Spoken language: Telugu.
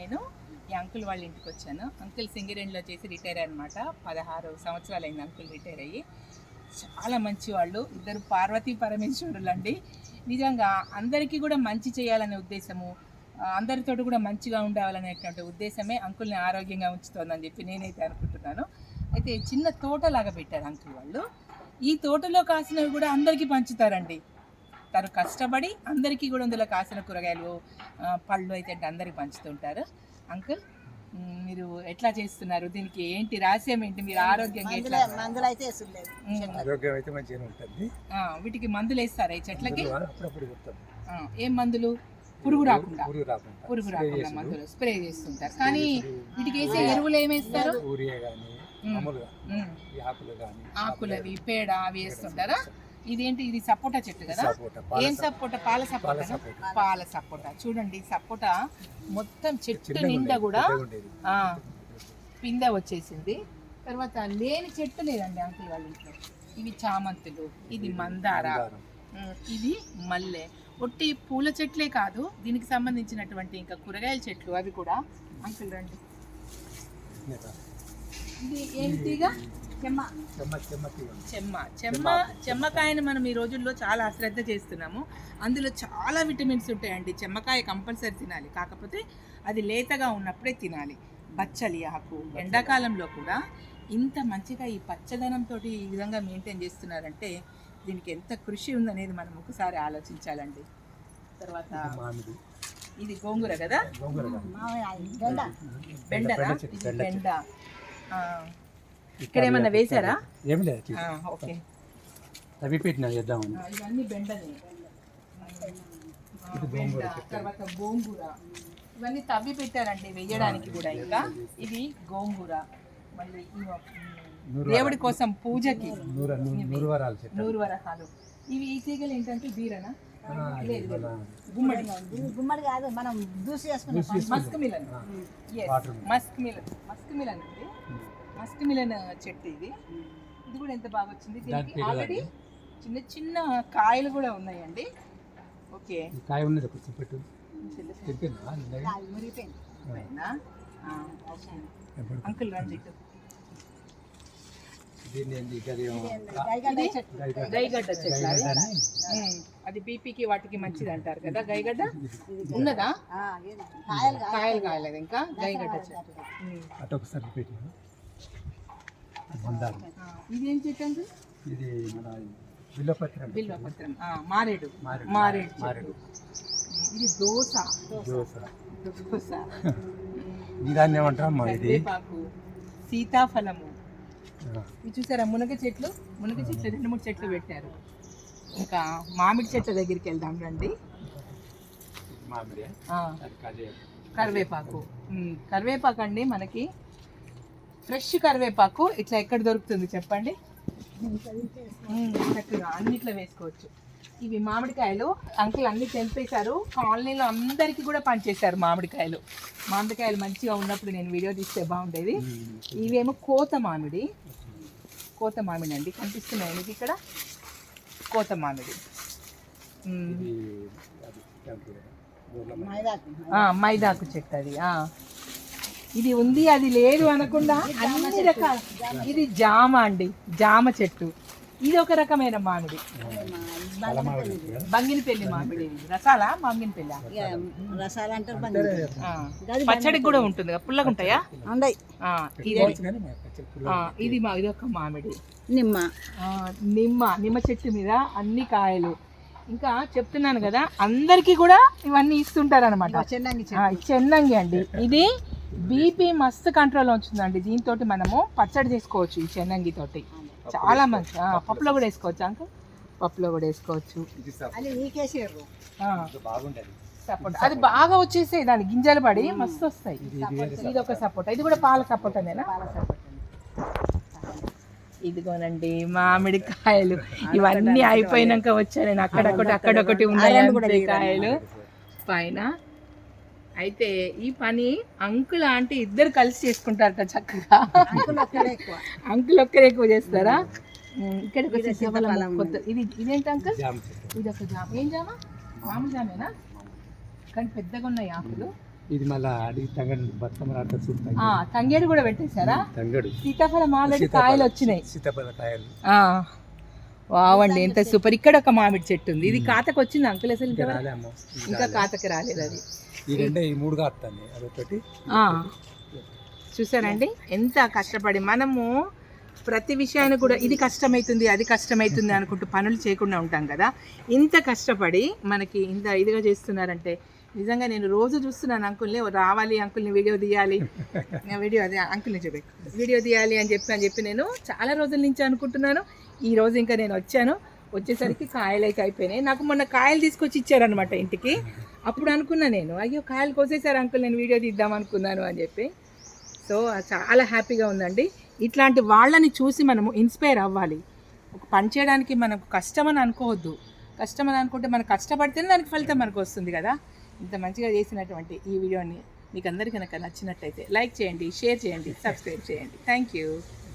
నేను ఈ అంకుల్ వాళ్ళ ఇంటికి వచ్చాను. అంకుల్ సింగరేణిలో చేసి రిటైర్ అనమాట పదహారు సంవత్సరాలు అయింది అంకుల్ రిటైర్ అయ్యి. చాలా మంచి వాళ్ళు ఇద్దరు పార్వతీ పరమేశ్వరులు అండి. నిజంగా అందరికీ కూడా మంచి చేయాలనే ఉద్దేశము అందరితో అందరితోటి కూడా మంచిగా ఉండాలనేటువంటి ఉద్దేశమే అంకుల్ని ఆరోగ్యంగా ఉంచుతోందని చెప్పి నేనైతే అనుకుంటున్నాను. అయితే చిన్న తోటలాగా పెట్టారు అంకుల్ వాళ్ళు. ఈ తోటలో కాసినవి కూడా అందరికీ పంచుతారండి. తను కష్టపడి అందరికీ కూడా అందులో కాసిన కూరగాయలు పళ్ళు అయితే అందరికి పంచుతుంటారు. అంకుల్ మీరు ఎట్లా చేస్తున్నారు? దీనికి ఏంటి రహస్యం ఏంటి? మీరు ఆరోగ్యంగా ఎట్లా మందులు అయితే వేసులేదు మ్, ఆరోగ్యం అయితే మంచిగా ఉంటుంది. ఆ, వీటికి మందులు వేస్తారా ఈ చెట్లకి? ఏం మందులు? పురుగు రాకుండా. పురుగు రాకుండా. మందులు స్ప్రే చేస్తుంటారు. కానీ వీటికి వేసే ఎరువులు ఏమేస్తారు ఆకులు ఆకులవి పేడ అవి వేస్తుంటారా. ఇదేంటి? ఇది సపోటా చెట్టు కదా? ఏం సపోటా. పాల సపోటా పాల సపోటా. చూడండి సపోటా మొత్తం చెట్టు నిండా కూడా పిందె వచ్చేసింది. తర్వాత లేని చెట్టు లేదండి అంకుల్ వాళ్ళ ఇంట్లో. ఇవి చామంతులు ఇది మందార ఇది మల్లె. ఒట్టి పూల చెట్లే కాదు దీనికి సంబంధించినటువంటి ఇంకా కూరగాయల చెట్లు అవి కూడా. అంకుల్ రండి. ఇది ఏంటిగా చెమ్మ. చెమ్మ చెమ్మ తీగ. చెమ్మ. చెమ్మ చెమ్మకాయని మనం ఈ రోజుల్లో చాలా అశ్రద్ధ చేస్తున్నాము. అందులో చాలా విటమిన్స్ ఉంటాయండి. చెమ్మకాయ కంపల్సరీ తినాలి. కాకపోతే అది లేతగా ఉన్నప్పుడే తినాలి. బచ్చలి ఆకు ఎండాకాలంలో కూడా ఇంత మంచిగా ఈ పచ్చదనంతో ఈ విధంగా మెయింటైన్ చేస్తున్నారంటే దీనికి ఎంత కృషి ఉందనేది మనం ఒకసారి ఆలోచించాలండి. తర్వాత ఇది గోంగూర కదా? బెండ. బెండ ఇక్కడ ఏమన్నా వేశారా? ఏం లేదు ఆ, ఓకే. అవి పెట్టినా చేద్దామని ఇవన్నీ ఇది బెండ. తర్వాత గోంగూర ఇవన్నీ తవ్వి పెట్టారండి వేయడానికి కూడా ఇంకా. ఇది. గోంగూర. మళ్ళీ దేవుడి కోసం పూజకి. నూరు నూరు- నూరు వరాలు చెట్టు. నూరు వరహాలు ఇవి ఈ తీగలు ఏంటంటే బీరనా? గుమ్మడి. గుమ్మడి కాదు మనం దూసి వేసుకున్నాం. Musk melon. Musk melon. Musk melon. ఇది ఉమ్. మస్క్ మిలన్ చెట్టు ఇది. ఇది కూడా ఎంత బాగా వచ్చింది? దాని దీనికి ఆల్రెడీ. చిన్న చిన్న కాయలు కూడా ఉన్నాయండి. ఓకే. కాయ ఉన్నది కొంచెం పెట్టు అంకుల్ రండి గైగడ్డ అది. బీపీకి వాటికి మంచిది అంటారు కదా గైగడ్డ? ఉన్నదా. కాయలు కాయలేదు ఇంకా. గైగడ్డ చెట్టు ఉమ్. అటు ఒకసారి పెట్టిన మందారం ఇదేం చెట్టు అంకుల్ ఇది మన బిల్లపత్రం బిల్వపత్రం. ఆ, మారేడు. మారేడు. మారేడు ఇది దోస. దోస. దోస. దాన్ని ఏమంటారమ్మా ఇది. సీతాఫలము. ఇవి చూసారా మునగ చెట్లు? మునగ చెట్లు రెండు మూడు చెట్లు పెట్టారు. ఇంకా మామిడి చెట్ల దగ్గరికి వెళ్దాం రండి. కరివేపాకు. కరివేపాకు అండి మనకి. ఫ్రెష్ కరివేపాకు ఇట్లా ఎక్కడ దొరుకుతుంది చెప్పండి? చక్కగా అన్నిట్లో వేసుకోవచ్చు. ఇవి మామిడికాయలు అంకుల్ అన్ని తెంపేశారు. కాలనీలో అందరికీ కూడా పనిచేశారు మామిడికాయలు. మామిడికాయలు మంచిగా ఉన్నప్పుడు నేను వీడియో తీస్తే బాగుండేది. ఇవేమో కోత మామిడి. కోత మామిడి అండి కనిపిస్తున్నాయి మీకు ఇక్కడ? కోత మామిడి. మైదాకు చెట్టు అది. ఇది ఉంది అది లేదు అనకుండా అన్ని రకాల ఇది జామ అండి జామ చెట్టు. ఇది ఒక రకమైన మామిడి. బంగినపల్లి మామిడి. రసాలా? ఇక రసాలు అంటారు పచ్చడికి కూడా ఉంటుంది పుల్లగా ఉంటాయా? ఇది మా ఇది ఒక మామిడి. నిమ్మ. ఆ, నిమ్మ నిమ్మ చెట్టు మీద అన్ని కాయలు. ఇంకా చెప్తున్నాను కదా అందరికీ కూడా ఇవన్నీ ఇస్తుంటారు అనమాట చెన్నంగి చెన్నంగి అండి. ఇది బీపీ మస్తు కంట్రోల్ ఉంటుందండి. దీంతో మనము పచ్చడి చేసుకోవచ్చు ఈ చెన్నంగి తోటి. చాలా మంచి పప్పులో కూడా వేసుకోవచ్చు. అంక పప్పులో కూడా వేసుకోవచ్చు. సపోటా అది బాగా వచ్చేసాయి దాని గింజలు పడి మస్తు వస్తాయి. ఇది ఒక సపోటా ఇది కూడా పాల సపోటానేనా పాల సపోటా ఇదిగోనండి మామిడికాయలు. ఇవన్నీ అయిపోయినాక వచ్చా నేను అక్కడొకటి అక్కడొకటి ఉన్నాయి? కాయలు పైన అయితే ఈ పని అంకుల్ ఆంటీ ఇద్దరు కలిసి చేసుకుంటారట చక్కగా. అంకులు ఒక్కరే ఎక్కువ చేస్తారా? వచ్చి ఇది ఇదేంటి అంకుల్? ఇది ఒక జామ. ఏం జామ? మామూలు జామేనా? కానీ పెద్దగా ఉన్నాయి ఆకులు. ఇది మళ్ళా అడిగి తంగడు తంగేడు. కూడా పెట్టేశారా? తంగడు. సీతాఫలం ఆల్రెడీ కాయలు వచ్చినాయి. సీతాఫల కాయలు. ఆ. వావండి ఎంత సూపర్. ఇక్కడ ఒక మామిడి చెట్టు ఉంది. ఇది కాతకు వచ్చింది అంకుల్ అసలు ఇంకా. కాతకి రాలేదు అది. ఈ అదొకటి ఆ. చూసారండి? ఎంత కష్టపడి మనము ప్రతి విషయాన్ని కూడా ఇది కష్టమవుతుంది అది కష్టమవుతుంది అనుకుంటూ పనులు చేయకుండా ఉంటాం కదా. ఇంత కష్టపడి మనకి ఇంత ఇదిగా చేస్తున్నారంటే నిజంగా నేను రోజు చూస్తున్నాను అంకుల్ని "ఓ రావాలి అంకుల్ని వీడియో తీయాలి. నా వీడియో అదే అంకుల్ని చెప్పి వీడియో తీయాలి అని చెప్పి అని చెప్పి నేను చాలా రోజుల నుంచి అనుకుంటున్నాను. ఈ రోజు ఇంకా నేను వచ్చాను. వచ్చేసరికి కాయలు అయితే అయిపోయినాయి. నాకు మొన్న కాయలు తీసుకొచ్చి ఇచ్చారనమాట ఇంటికి. అప్పుడు అనుకున్నా నేను అయ్యో కాయలు కోసేసారు అంకుల్ నేను వీడియో తీద్దాం అనుకున్నాను అని చెప్పి. సో చాలా హ్యాపీగా ఉందండి. ఇట్లాంటి వాళ్ళని చూసి మనము ఇన్స్పైర్ అవ్వాలి. ఒక పని చేయడానికి మనకు కష్టం అని అనుకోవద్దు. కష్టం అని అనుకుంటే మనం కష్టపడితేనే దానికి ఫలితం మనకు వస్తుంది కదా. ఇంత మంచిగా చేసినటువంటి ఈ వీడియోని మీకు అందరికీ కనుక నచ్చినట్టయితే లైక్ చేయండి షేర్ చేయండి సబ్స్క్రైబ్ చేయండి. Thank you.